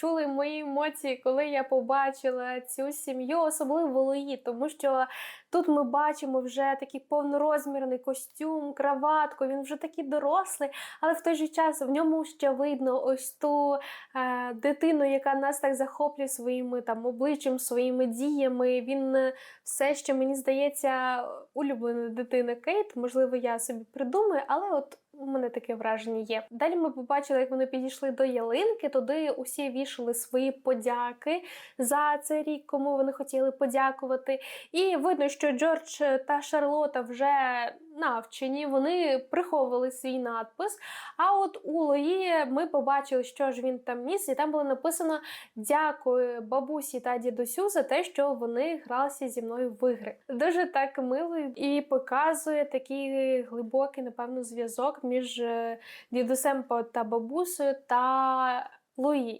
Чули мої емоції, коли я побачила цю сім'ю, особливо Луї, тому що тут ми бачимо вже такий повнорозмірний костюм, краватку. Він вже такий дорослий, але в той же час в ньому ще видно ось ту е, дитину, яка нас так захоплює своїми там обличчям, своїми діями. Він е, все ще мені здається улюблена дитина Кейт. Можливо, я собі придумаю, але от. У мене таке враження є. Далі ми побачили, як вони підійшли до ялинки. Туди усі вішали свої подяки за цей рік, кому вони хотіли подякувати. І видно, що Джордж та Шарлота вже навчені, вони приховували свій надпис. А от у Лої ми побачили, що ж він там ніс, і там було написано Дякую бабусі та дідусю за те, що вони гралися зі мною в ігри. Дуже так мило і показує такий глибокий, напевно, зв'язок між е, дідусем та бабусею та Луї.